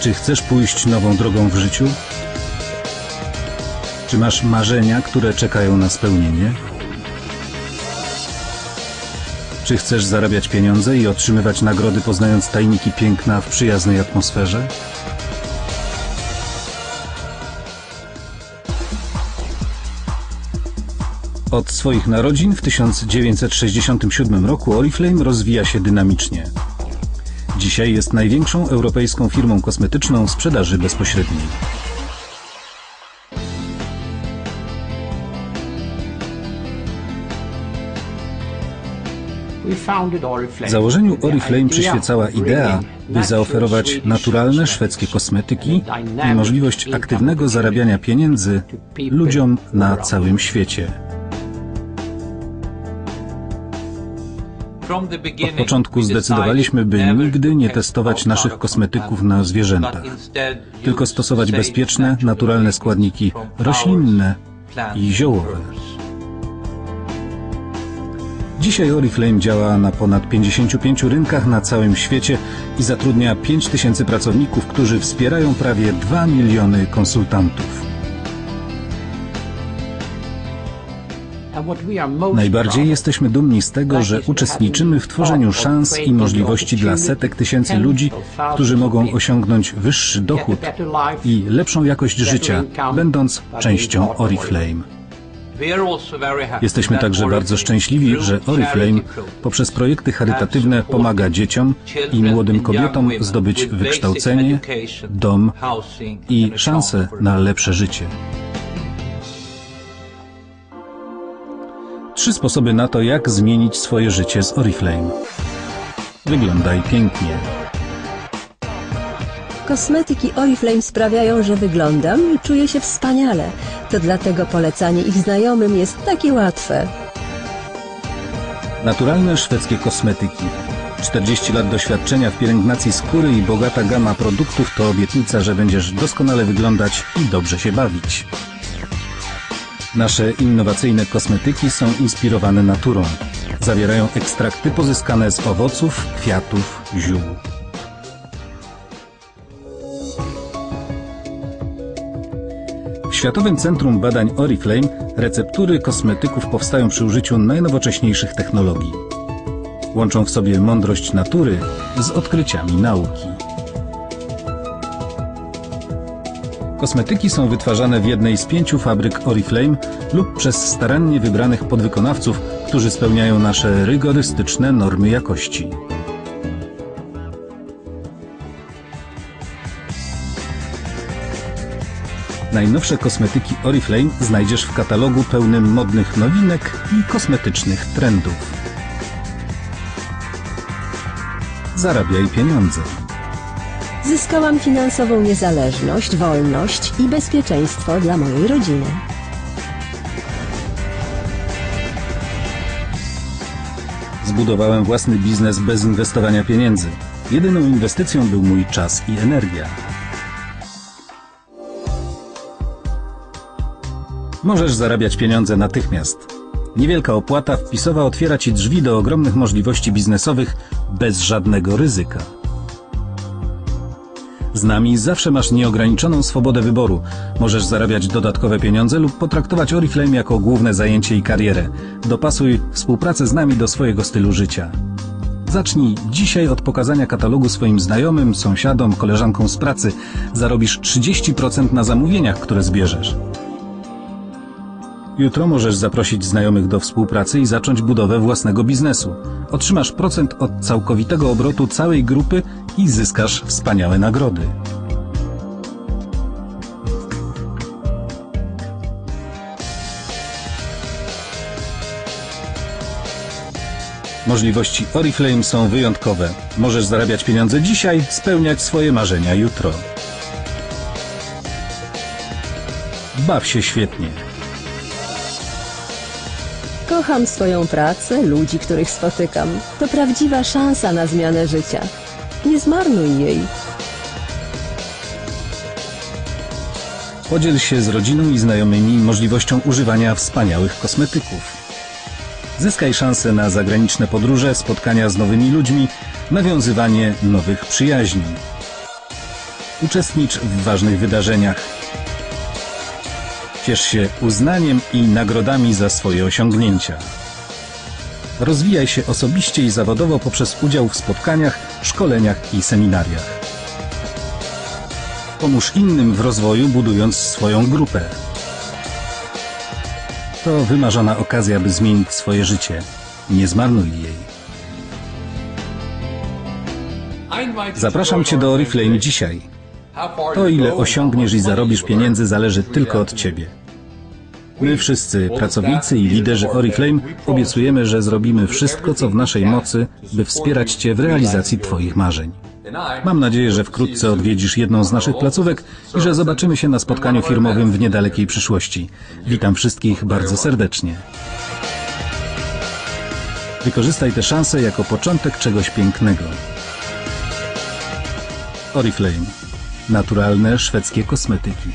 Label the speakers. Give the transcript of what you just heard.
Speaker 1: Czy chcesz pójść nową drogą w życiu? Czy masz marzenia, które czekają na spełnienie? Czy chcesz zarabiać pieniądze i otrzymywać nagrody poznając tajniki piękna w przyjaznej atmosferze? Od swoich narodzin w 1967 roku Oriflame rozwija się dynamicznie. Dzisiaj jest największą europejską firmą kosmetyczną sprzedaży bezpośredniej. Założeniu Oriflame przyświecała idea, by zaoferować naturalne szwedzkie kosmetyki i możliwość aktywnego zarabiania pieniędzy ludziom na całym świecie. Od początku zdecydowaliśmy, by nigdy nie testować naszych kosmetyków na zwierzętach, tylko stosować bezpieczne, naturalne składniki roślinne i ziołowe. Dzisiaj Oriflame działa na ponad 55 rynkach na całym świecie i zatrudnia 5 tysięcy pracowników, którzy wspierają prawie 2 miliony konsultantów. Najbardziej jesteśmy dumni z tego, że uczestniczymy w tworzeniu szans i możliwości dla setek tysięcy ludzi, którzy mogą osiągnąć wyższy dochód i lepszą jakość życia, będąc częścią Oriflame. Jesteśmy także bardzo szczęśliwi, że Oriflame poprzez projekty charytatywne pomaga dzieciom i młodym kobietom zdobyć wykształcenie, dom i szansę na lepsze życie. Trzy sposoby na to, jak zmienić swoje życie z Oriflame. Wyglądaj pięknie.
Speaker 2: Kosmetyki Oriflame sprawiają, że wyglądam i czuję się wspaniale. To dlatego polecanie ich znajomym jest takie łatwe.
Speaker 1: Naturalne szwedzkie kosmetyki. 40 lat doświadczenia w pielęgnacji skóry i bogata gama produktów to obietnica, że będziesz doskonale wyglądać i dobrze się bawić. Nasze innowacyjne kosmetyki są inspirowane naturą. Zawierają ekstrakty pozyskane z owoców, kwiatów, ziół. W Światowym Centrum Badań Oriflame receptury kosmetyków powstają przy użyciu najnowocześniejszych technologii. Łączą w sobie mądrość natury z odkryciami nauki. Kosmetyki są wytwarzane w jednej z pięciu fabryk Oriflame lub przez starannie wybranych podwykonawców, którzy spełniają nasze rygorystyczne normy jakości. Najnowsze kosmetyki Oriflame znajdziesz w katalogu pełnym modnych nowinek i kosmetycznych trendów. Zarabiaj pieniądze.
Speaker 2: Zyskałam finansową niezależność, wolność i bezpieczeństwo dla mojej rodziny.
Speaker 1: Zbudowałem własny biznes bez inwestowania pieniędzy. Jedyną inwestycją był mój czas i energia. Możesz zarabiać pieniądze natychmiast. Niewielka opłata wpisowa otwiera Ci drzwi do ogromnych możliwości biznesowych bez żadnego ryzyka. Z nami zawsze masz nieograniczoną swobodę wyboru. Możesz zarabiać dodatkowe pieniądze lub potraktować Oriflame jako główne zajęcie i karierę. Dopasuj współpracę z nami do swojego stylu życia. Zacznij dzisiaj od pokazania katalogu swoim znajomym, sąsiadom, koleżankom z pracy. Zarobisz 30% na zamówieniach, które zbierzesz. Jutro możesz zaprosić znajomych do współpracy i zacząć budowę własnego biznesu. Otrzymasz procent od całkowitego obrotu całej grupy i zyskasz wspaniałe nagrody. Możliwości Oriflame są wyjątkowe. Możesz zarabiać pieniądze dzisiaj, spełniać swoje marzenia jutro. Baw się świetnie.
Speaker 2: Kocham swoją pracę, ludzi, których spotykam. To prawdziwa szansa na zmianę życia. Nie zmarnuj jej.
Speaker 1: Podziel się z rodziną i znajomymi możliwością używania wspaniałych kosmetyków. Zyskaj szansę na zagraniczne podróże, spotkania z nowymi ludźmi, nawiązywanie nowych przyjaźni. Uczestnicz w ważnych wydarzeniach. Ciesz się uznaniem i nagrodami za swoje osiągnięcia. Rozwijaj się osobiście i zawodowo poprzez udział w spotkaniach, szkoleniach i seminariach. Pomóż innym w rozwoju, budując swoją grupę. To wymarzona okazja, by zmienić swoje życie. Nie zmarnuj jej. Zapraszam Cię do Oriflame dzisiaj. To, ile osiągniesz i zarobisz pieniędzy, zależy tylko od Ciebie. My wszyscy, pracownicy i liderzy Oriflame, obiecujemy, że zrobimy wszystko, co w naszej mocy, by wspierać Cię w realizacji Twoich marzeń. Mam nadzieję, że wkrótce odwiedzisz jedną z naszych placówek i że zobaczymy się na spotkaniu firmowym w niedalekiej przyszłości. Witam wszystkich bardzo serdecznie. Wykorzystaj tę szansę jako początek czegoś pięknego. Oriflame. Naturalne szwedzkie kosmetyki.